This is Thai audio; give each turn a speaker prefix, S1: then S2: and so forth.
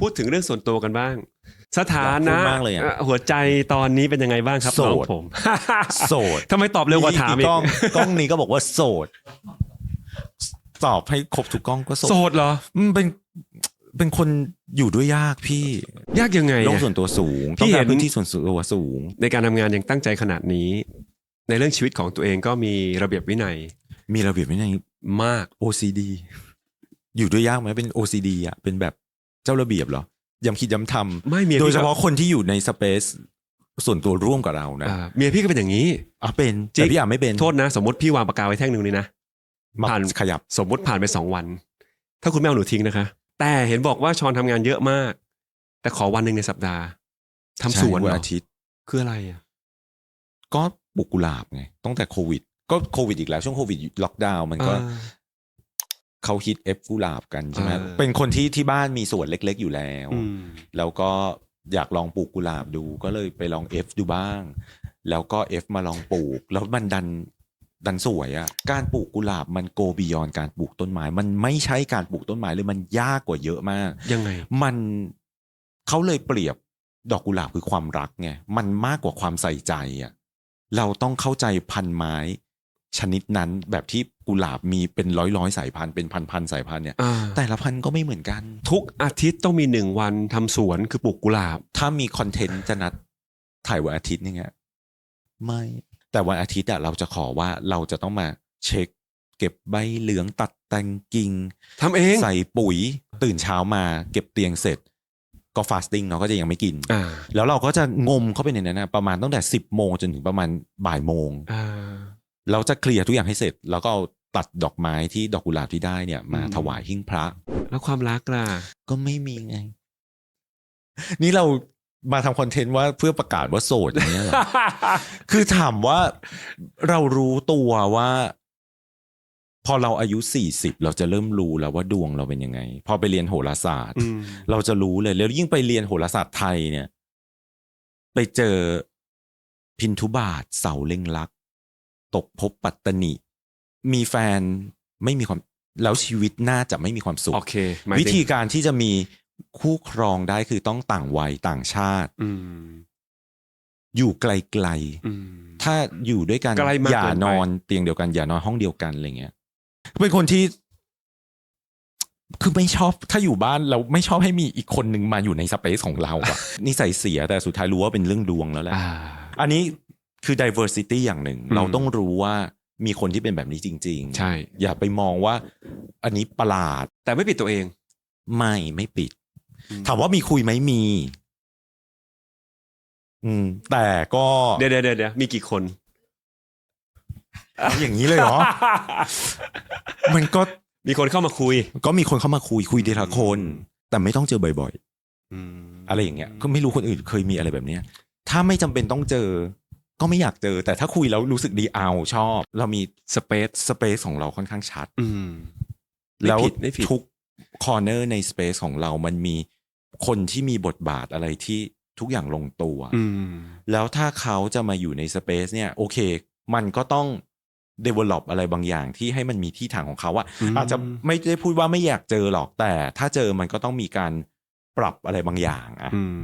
S1: พูดถึงเรื่องส่วนตัวกันบ้าง สถา
S2: อยากพู
S1: นะ
S2: ดมากเลยอะ
S1: อะหัวใจตอนนี้เป็นยังไงบ้างครับ
S2: โสด
S1: น้องผม
S2: โสด
S1: ทำไมตอบเร็วกว่าถามอี
S2: กล้อง
S1: ก
S2: กล้องนี้ก็บอกว่าโสดตอบให้ครบทุกกล้องก็โส
S1: โส
S2: ด
S1: ดเหรอ
S2: อืมเป็นเป็นคนอยู่ด้วยยากพี่
S1: ยากยังไง
S2: โลก
S1: อะ
S2: ส่วนตัวสูง
S1: พี่
S2: ต้องการ
S1: เห็น
S2: พื้นที่ส่วนตัวสูง
S1: ในการทำงานยังตั้งใจขนาดนี้ ในเรื่องชีวิตของตัวเองก็มีระเบียบวินัย
S2: มีระเบียบวินัย
S1: มาก
S2: OCD อยู่ด้วยยากไหมเป็น OCD อะเป็นแบบเจ้าระเบียบเหรอย้ำคิดย้ำท
S1: ไม่เมียำ
S2: โดย
S1: พี่
S2: เฉ
S1: ก็
S2: พาะคนที่อยู่ในสเปซส่วนตัวร่วมกับเรานะ
S1: อ่าเมียพี่ก็เป็นอย่างนี้
S2: อะเป็น
S1: จริง
S2: แต่พี่อะไม่เป็น
S1: โทษนะ สมมติพี่วางปากกาไว้แท่งหนึ่งนี่นะ
S2: มา
S1: ผ่าน
S2: ขยับ
S1: สมมติผ่านไปสองวัน ถ้าคุณไม่เอาหนูทิ้งนะคะ แต่เห็นบอกว่าชอนทำงานเยอะมาก แต่ขอวันหนึ่งในสัปดาห์ทำสวน
S2: ใช่
S1: เหร
S2: วัน
S1: อ
S2: อาทิตย์
S1: คืออะไรอะ
S2: ก็ปลูกกุหลาบไงตั้งแต่โควิด ก็โควิดอีกแล้วช่วงโควิดล็อกดาวน์มันก็
S1: อ่า
S2: เขาฮิตเอฟกุหลาบกันใช่ไหม
S1: อ่า
S2: เป็นคนที่ที่บ้านมีสวนเล็ก ๆ อยู่แล้ว
S1: อืม
S2: แล้วก็อยากลองปลูกกุหลาบดูก็เลยไปลองเอฟดูบ้าง แล้วก็เอฟมาลองปลูก แล้วมันดันดันสวยอะ่ะการปลูกกุหลาบมันโกบียอนการปลูกต้นไม้ มันไม่ใช่การปลูกต้นไม้เลยมันยากกว่าเยอะมาก
S1: ยังไง
S2: มันเขาเลยเปรียบดอกกุหลาบคือความรักไงมันมากกว่าความใส่ใจอะ่ะเราต้องเข้าใจพันธุ์ไม้ ชนิดนั้นแบบที่กุหลาบมีเป็นร้อยร้อยๆสายพันธุ์เป็นพันพันๆสายพันธุ์เนี่ย
S1: อ่า
S2: แต่ละพันธุ์ก็ไม่เหมือนกัน
S1: ทุกอาทิตย์ต้องมีหนึ่งวันทำสวนคือปลูกกุหลาบ
S2: ถ้ามีคอนเทนต์จะนัดถ่ายวันอาทิตย์นี่ไงไม่ แต่วันอาทิตย์อะเราจะขอว่าเราจะต้องมาเช็ค เก็บใบเหลืองตัดแต่งกิ่ง
S1: ทำเอง
S2: ใส่ปุ๋ยตื่นเช้ามาเก็บเตียงเสร็จ ก็ฟาสติ้งเนาะก็จะยังไม่กิน
S1: อ่า
S2: แล้วเราก็จะงมเข้าไปในนั้นนะประมาณตั้งแต่สิบโมงจนถึงประมาณบ่ายโมง
S1: อ่า
S2: เราจะเคลียร์ทุกอย่างให้เสร็จ แล้วก็เอาตัดดอกไม้ที่ดอกกุหลาบที่ได้เนี่ย มา
S1: อืม
S2: ถวายหิ้งพระ
S1: แล้วความรักล่ะ
S2: ก็ไม่มีไง นี่เรามาทำคอนเทนต์ว่าเพื่อประกาศว่าโสดอย่างเงี้ยเหรอ คือถามว่าเรารู้ตัวว่า พอเราอายุสี่สิบเราจะเริ่มรู้แล้วว่าดวงเราเป็นยังไง พอไปเรียนโหราศาสตร์
S1: อืม
S2: เราจะรู้เลยแล้วยิ่งไปเรียนโหราศาสตร์ไทยเนี่ย ไปเจอพินทุบาทเสาเล็งลักษณ์ ตกภพปัตตนิมีแฟนไม่มีความแล้วชีวิตน่าจะไม่มีความสุข
S1: โอเคหมายถึง
S2: วิธีการที่จะมีคู่ครองได้คือต้องต่างวัยต่างชาติ
S1: อืม
S2: อยู่ไกล
S1: อืม
S2: ๆ ถ้าอยู่ด้วยกัน
S1: ไกลมาก
S2: อย่า
S1: เกินไป
S2: นอนเตียงเดียวกัน อย่านอนห้องเดียวกันอะไรเงี้ยเป็นคนที่ คือไม่ชอบถ้าอยู่บ้านเราไม่ชอบให้มีอีกคนหนึ่งมาอยู่ในสเปซของเราอะ นิสัยเสียแต่สุดท้ายรู้ว่าเป็นเรื่องดวงแล้วแหละ
S1: อ่า
S2: อันนี้ คือ diversity อย่างหนึ่ง
S1: อืม
S2: เราต้องรู้ว่ามีคนที่เป็นแบบนี้จริง ๆ
S1: ใช่
S2: อย่าไปมองว่า อันนี้ประหลาด
S1: แต่ไม่ปิดตัวเอง
S2: ไม่ไม่ปิด
S1: อืม
S2: ถามว่ามีคุยไหมมี อืม แต่ก็
S1: เดี๋ยวเดี๋ยวเดี๋ยวเดี๋ยวมีกี่คน
S2: อย่างนี้เลยเหรอ มันก็
S1: มีคนเข้ามาคุย
S2: ก็มีคนเข้ามาคุยคุยทีละคน แต่ไม่ต้องเจอบ่อย
S1: อืม
S2: ๆอะไรอย่างเงี้ยก็ไม่รู้คนอื่นเคยมีอะไรแบบเนี้ยถ้าไม่จำเป็นต้องเจอ ก็ไม่อยากเจอ แต่ถ้าคุยแล้วรู้สึกดีเอาชอบ เรามีสเปซสเปซของเราค่อนข้างชัด
S1: อืมไม่
S2: แล้ว
S1: ผิดไม่ผิด
S2: ทุกคอร์เนอร์ในสเปซของเรามันมีคนที่มีบทบาทอะไรที่ทุกอย่างลงตัว
S1: อืม
S2: แล้วถ้าเขาจะมาอยู่ในสเปซเนี่ย โอเค มันก็ต้อง develop อะไรบางอย่างที่ให้มันมีที่ทางของเขาอะ
S1: อืม
S2: อาจจะไม่ได้พูดว่าไม่อยากเจอหรอกแต่ ถ้าเจอมันก็ต้องมีการปรับอะไรบางอย่างอะ
S1: อืม